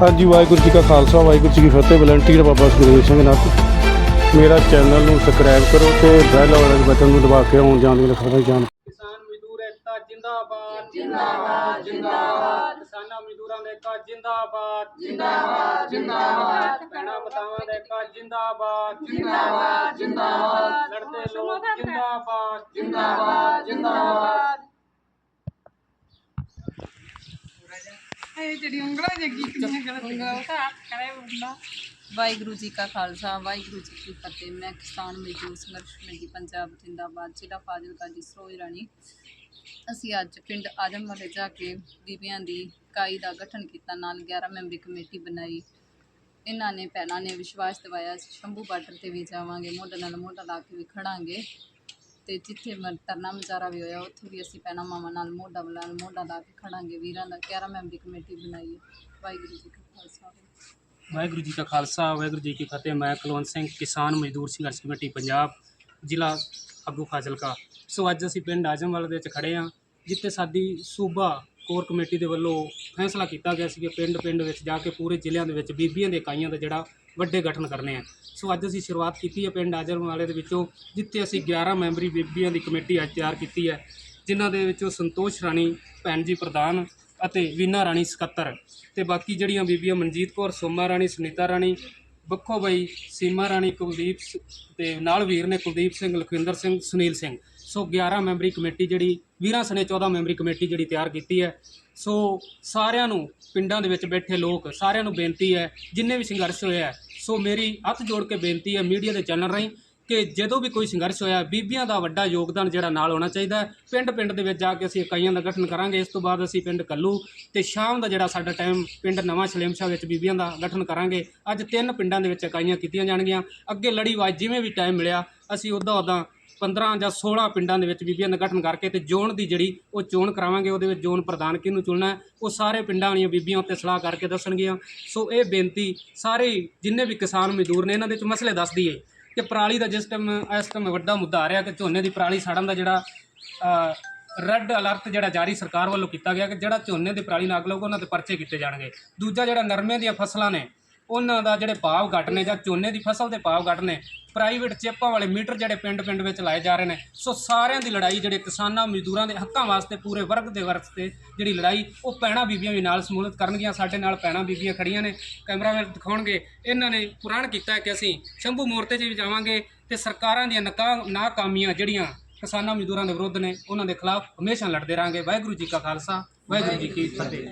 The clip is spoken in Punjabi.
ਹਾਂਜੀ, ਵਾਹਿਗੁਰੂ ਜੀ ਕਾ ਖਾਲਸਾ, ਵਾਹਿਗੁਰੂ ਜੀ ਕੀ ਫਤਿਹ। ਵਲੰਟੀਅਰ ਬਾਬਾ ਸੁਖਦੇਵ ਸਿੰਘ ਨਾਥ। ਮੇਰਾ ਚੈਨਲ ਨੂੰ ਸਬਸਕ੍ਰਾਈਬ ਕਰੋ ਤੇ ਬੈਲ ਵਾਲੇ ਬਟਨ ਨੂੰ ਦਬਾ ਕੇ ਆਉਣ ਜਾਣ ਦੀ ਖਬਰ ਜਾਣ। ਕਿਸਾਨ ਮਜ਼ਦੂਰ ਏਕਤਾ ਜਿੰਦਾਬਾਦ ਜਿੰਦਾਬਾਦ ਜਿੰਦਾਬਾਦ। ਕਿਸਾਨਾਂ ਮਜ਼ਦੂਰਾਂ ਦਾ ਏਕਤਾ ਜਿੰਦਾਬਾਦ ਜਿੰਦਾਬਾਦ ਜਿੰਦਾਬਾਦ। ਭੈਣਾਂ ਮਤਾਵਾਂ ਦਾ ਏਕਤਾ ਜਿੰਦਾਬਾਦ ਜਿੰਦਾਬਾਦ ਜਿੰਦਾਬਾਦ। ਲੜਦੇ ਲੋਕ ਜਿੰਦਾਬਾਦ ਜਿੰਦਾਬਾਦ ਜਿੰਦਾਬਾਦ। ਇਹ ਜਿਹੜੀ ਉਂਗਲਾਂ ਜੱਗੀ ਕਿੰਨੀਆਂ ਗਲਤ ਉਂਗਲਾਂ ਉਹ ਤਾਂ ਹੱਥ ਕਰੇ ਬੰਦਾ ਵਾਹਿਗੁਰੂ ਜੀ ਕਾ ਖਾਲਸਾ ਵਾਹਿਗੁਰੂ ਜੀ ਕੀ ਫਤਿਹ। ਮੈਂ ਕਿਸਾਨ ਮਜ਼ਦੂਰ ਸੰਘਰਸ਼ ਕਮੇਟੀ ਪੰਜਾਬ ਜਿੰਦਾਬਾਦ ਜ਼ਿਲ੍ਹਾ ਫਾਜ਼ਿਲਕਾ ਦੀ ਸਰੋਜ ਰਾਣੀ। ਅਸੀਂ ਅੱਜ ਪਿੰਡ ਆਜਮਵਾਲੇ ਜਾ ਕੇ ਬੀਬੀਆਂ ਦੀ ਇਕਾਈ ਦਾ ਗਠਨ ਕੀਤਾ ਨਾਲ 11 ਮੈਂਬਰੀ ਕਮੇਟੀ ਬਣਾਈ। ਇਹਨਾਂ ਨੇ ਭੈਣਾਂ ਨੇ ਵਿਸ਼ਵਾਸ ਦਿਵਾਇਆ ਸ਼ੰਭੂ ਬਾਰਡਰ ਤੇ ਵੀ ਜਾਵਾਂਗੇ ਮੋਢੇ ਨਾਲ ਮੋਢਾ ਲਾ ਕੇ ਵੀ ਖੜਾਂਗੇ। ਤੇ ਜਿੱਥੇ ਮ- ਧਰਨਾ ਮੁਜ਼ਾਹਰਾ ਵੀ ਹੋਇਆ, ਉੱਥੇ ਵੀ ਅਸੀਂ ਭੈਣਾਂ ਮਾਵਾਂ ਨਾਲ, ਮੋਢਾ ਨਾਲ ਮੋਢਾ ਲਾ ਕੇ ਖੜਾਂਗੇ ਵੀਰਾਂ ਦਾ। 11 ਮੈਂਬਰੀ ਕਮੇਟੀ ਬਣਾਈ ਹੈ। ਵਾਹਿਗੁਰੂ ਜੀ ਕਾ ਖਾਲਸਾ। ਵਾਹਿਗੁਰੂ ਜੀ ਕਾ ਖਾਲਸਾ, ਵਾਹਿਗੁਰੂ ਜੀ ਕੀ ਫਤਿਹ। ਮੈਂ ਕਲਵੰਤ ਸਿੰਘ ਕਿਸਾਨ ਮਜ਼ਦੂਰ ਸੰਘਰਸ਼ ਕਮੇਟੀ, ਪੰਜਾਬ ਜ਼ਿਲ੍ਹਾ ਆਗੂ ਫਾਜ਼ਿਲਕਾ। ਸੋ ਅੱਜ ਅਸੀਂ ਪਿੰਡ ਆਜਮਵਾਲ ਦੇ ਵਿੱਚ ਖੜੇ ਹਾਂ, ਜਿੱਥੇ ਸਾਡੀ ਸੂਬਾ ਕੋਰ ਕਮੇਟੀ ਦੇ ਵੱਲੋਂ ਫੈਸਲਾ ਕੀਤਾ ਗਿਆ ਸੀ ਕਿ ਪਿੰਡ ਪਿੰਡ ਵਿੱਚ ਜਾ ਕੇ ਪੂਰੇ ਜ਼ਿਲ੍ਹਿਆਂ ਦੇ ਵਿੱਚ ਬੀਬੀਆਂ ਦੇ ਇਕਾਈਆਂ ਦਾ ਜਿਹੜਾ ਵੱਡੇ ਗਠਨ ਕਰਨੇ ਆ। ਸੋ ਅੱਜ ਅਸੀਂ ਸ਼ੁਰੂਆਤ ਕੀਤੀ ਹੈ ਪਿੰਡ ਆਜਮਵਾਲੇ ਦੇ ਵਿੱਚੋਂ, ਜਿੱਥੇ ਅਸੀਂ 11 ਮੈਂਬਰੀ ਬੀਬੀਆਂ ਦੀ ਕਮੇਟੀ ਅੱਜ ਤਿਆਰ ਕੀਤੀ ਹੈ, ਜਿਨ੍ਹਾਂ ਦੇ ਵਿੱਚੋਂ ਸੰਤੋਸ਼ ਰਾਣੀ ਭੈਣ ਜੀ ਪ੍ਰਧਾਨ ਅਤੇ ਵੀਨਾ ਰਾਣੀ ਸਕੱਤਰ ਤੇ ਬਾਕੀ ਜਿਹੜੀਆਂ ਬੀਬੀਆਂ ਮਨਜੀਤ ਕੌਰ, ਸੋਮਾ ਰਾਣੀ, ਸੁਨੀਤਾ ਰਾਣੀ, ਬੱਖੋ ਬਾਈ, ਸੀਮਾ ਰਾਣੀ, ਕੁਲਦੀਪ ਸ- ਤੇ ਨਾਲ ਵੀਰ ਨੇ ਕੁਲਦੀਪ ਸਿੰਘ, ਲਖਵਿੰਦਰ ਸਿੰਘ, ਸੁਨੀਲ ਸਿੰਘ। ਸੋ 11 ਮੈਂਬਰੀ ਕਮੇਟੀ ਜਿਹੜੀ ਵੀਰਾਂ ਸਣੇ 14 ਮੈਂਬਰੀ ਕਮੇਟੀ ਜਿਹੜੀ ਤਿਆਰ ਕੀਤੀ ਹੈ। ਸੋ ਸਾਰਿਆਂ ਨੂੰ, ਪਿੰਡਾਂ ਦੇ ਵਿੱਚ ਬੈਠੇ ਲੋਕ, ਸਾਰਿਆਂ ਨੂੰ ਬੇਨਤੀ ਹੈ, ਜਿੰਨੇ ਵੀ ਸੰਘਰਸ਼ ਹੋਇਆ ਸੋ ਮੇਰੀ ਹੱਥ ਜੋੜ ਕੇ ਬੇਨਤੀ ਹੈ ਮੀਡੀਆ ਦੇ ਚੈਨਲ ਰਾਹੀਂ ਕਿ ਜਦੋਂ ਵੀ ਕੋਈ ਸੰਘਰਸ਼ ਹੋਇਆ, ਬੀਬੀਆਂ ਦਾ ਵੱਡਾ ਯੋਗਦਾਨ ਜਿਹੜਾ ਨਾਲ ਹੋਣਾ ਚਾਹੀਦਾ ਪਿੰਡ ਪਿੰਡ ਦੇ ਵਿੱਚ ਜਾ ਕੇ ਅਸੀਂ ਇਕਾਈਆਂ ਦਾ ਗਠਨ ਕਰਾਂਗੇ। ਇਸ ਤੋਂ ਬਾਅਦ ਅਸੀਂ ਪਿੰਡ ਕੱਲੂ ਤੇ ਸ਼ਾਮ ਦਾ ਜਿਹੜਾ ਸਾਡਾ ਟਾਈਮ ਪਿੰਡ ਨਵਾਂ ਸ਼ਲੇਮਸ਼ਾ ਵਿੱਚ ਬੀਬੀਆਂ ਦਾ ਗਠਨ ਕਰਾਂਗੇ। ਅੱਜ ਤਿੰਨ ਪਿੰਡਾਂ ਦੇ ਵਿੱਚ ਇਕਾਈਆਂ ਕੀਤੀਆਂ ਜਾਣਗੀਆਂ। ਅੱਗੇ ਲੜੀ ਵਾਜ ਜਿਵੇਂ ਵੀ ਟਾਈਮ ਮਿਲਿਆ, ਅਸੀਂ ਉੱਦਾਂ ਉੱਦਾਂ 15 ਜਾਂ 16 ਪਿੰਡਾਂ ਦੇ ਵਿੱਚ ਬੀਬੀਆਂ ਦਾ ਗਠਨ ਕਰਕੇ ਤੇ ਜ਼ੋਨ ਦੀ ਜਿਹੜੀ ਉਹ ਚੋਣ ਕਰਾਵਾਂਗੇ, ਉਹਦੇ ਵਿੱਚ ਜ਼ੋਨ ਪ੍ਰਧਾਨ ਕਿਹਨੂੰ ਚੁਣਨਾ ਉਹ ਸਾਰੇ ਪਿੰਡਾਂ ਵਾਲੀਆਂ ਬੀਬੀਆਂ ਉੱਤੇ ਸਲਾਹ ਕਰਕੇ ਦੱਸਣਗੀਆਂ। ਸੋ ਇਹ ਬੇਨਤੀ ਸਾਰੇ ਜਿੰਨੇ ਵੀ ਕਿਸਾਨ ਮਜ਼ਦੂਰ ਨੇ, ਇਹਨਾਂ ਦੇ ਵਿੱਚ ਮਸਲੇ ਦੱਸ ਦਈਏ ਕਿ ਪਰਾਲੀ ਦਾ ਜਿਸ ਟਾਈਮ, ਇਸ ਟਾਈਮ ਵੱਡਾ ਮੁੱਦਾ ਆ ਰਿਹਾ ਕਿ ਝੋਨੇ ਦੀ ਪਰਾਲੀ ਸਾੜਨ ਦਾ ਜਿਹੜਾ ਰੈੱਡ ਅਲਰਟ ਜਿਹੜਾ ਜਾਰੀ ਸਰਕਾਰ ਵੱਲੋਂ ਕੀਤਾ ਗਿਆ ਕਿ ਜਿਹੜਾ ਝੋਨੇ ਦੀ ਪਰਾਲੀ ਨਾਲ ਲਾਊਗਾ ਉਹਨਾਂ ਤੇ ਪਰਚੇ ਕੀਤੇ ਜਾਣਗੇ। ਦੂਜਾ ਜਿਹੜਾ ਨਰਮੇ ਦੀਆਂ ਫਸਲਾਂ ਨੇ ਉਹਨਾਂ ਦਾ ਜਿਹੜੇ ਭਾਵ ਘੱਟ ਨੇ ਜਾਂ ਝੋਨੇ ਦੀ ਫਸਲ ਦੇ ਭਾਵ ਘੱਟ ਨੇ ਪ੍ਰਾਈਵੇਟ ਚੇਪਾਂ ਵਾਲੇ ਮੀਟਰ ਜਿਹੜੇ ਪਿੰਡ-ਪਿੰਡ ਵਿੱਚ ਲਾਏ ਜਾ ਰਹੇ ਨੇ। ਸੋ ਸਾਰਿਆਂ ਦੀ ਲੜਾਈ ਜਿਹੜੇ ਕਿਸਾਨਾਂ, ਮਜ਼ਦੂਰਾਂ ਦੇ ਹੱਕਾਂ ਵਾਸਤੇ ਪੂਰੇ ਵਰਗ ਦੇ ਵਾਸਤੇ ਜਿਹੜੀ ਲੜਾਈ, ਉਹ ਪੈਣਾ ਬੀਬੀਆਂ ਵੀ ਨਾਲ ਸਮੂਲਤ ਕਰਨਗੀਆਂ, ਸਾਡੇ ਨਾਲ ਪੈਣਾ ਬੀਬੀਆਂ ਖੜੀਆਂ ਨੇ। ਕੈਮਰਾਮੈਨ ਦਿਖਾਉਣਗੇ, ਇਹਨਾਂ ਨੇ ਪੁਰਾਣ ਕੀਤਾ ਕਿ ਅਸੀਂ ਸ਼ੰਭੂ ਮੋਰਤੇ 'ਚ ਵੀ ਜਾਵਾਂਗੇ ਤੇ ਸਰਕਾਰਾਂ ਦੀਆਂ ਨਕਾ, ਨਾਕਾਮੀਆਂ ਜਿਹੜੀਆਂ ਕਿਸਾਨਾਂ, ਮਜ਼ਦੂਰਾਂ ਦੇ ਵਿਰੁੱਧ ਨੇ, ਉਹਨਾਂ ਦੇ ਖਿਲਾਫ ਹਮੇਸ਼ਾ ਲੜਦੇ ਰਹਾਂਗੇ। ਵਾਹਿਗੁਰੂ ਜੀ ਕਾ ਖਾਲਸਾ, ਵਾਹਿਗੁਰੂ ਜੀ ਕੀ ਫਤਿਹ।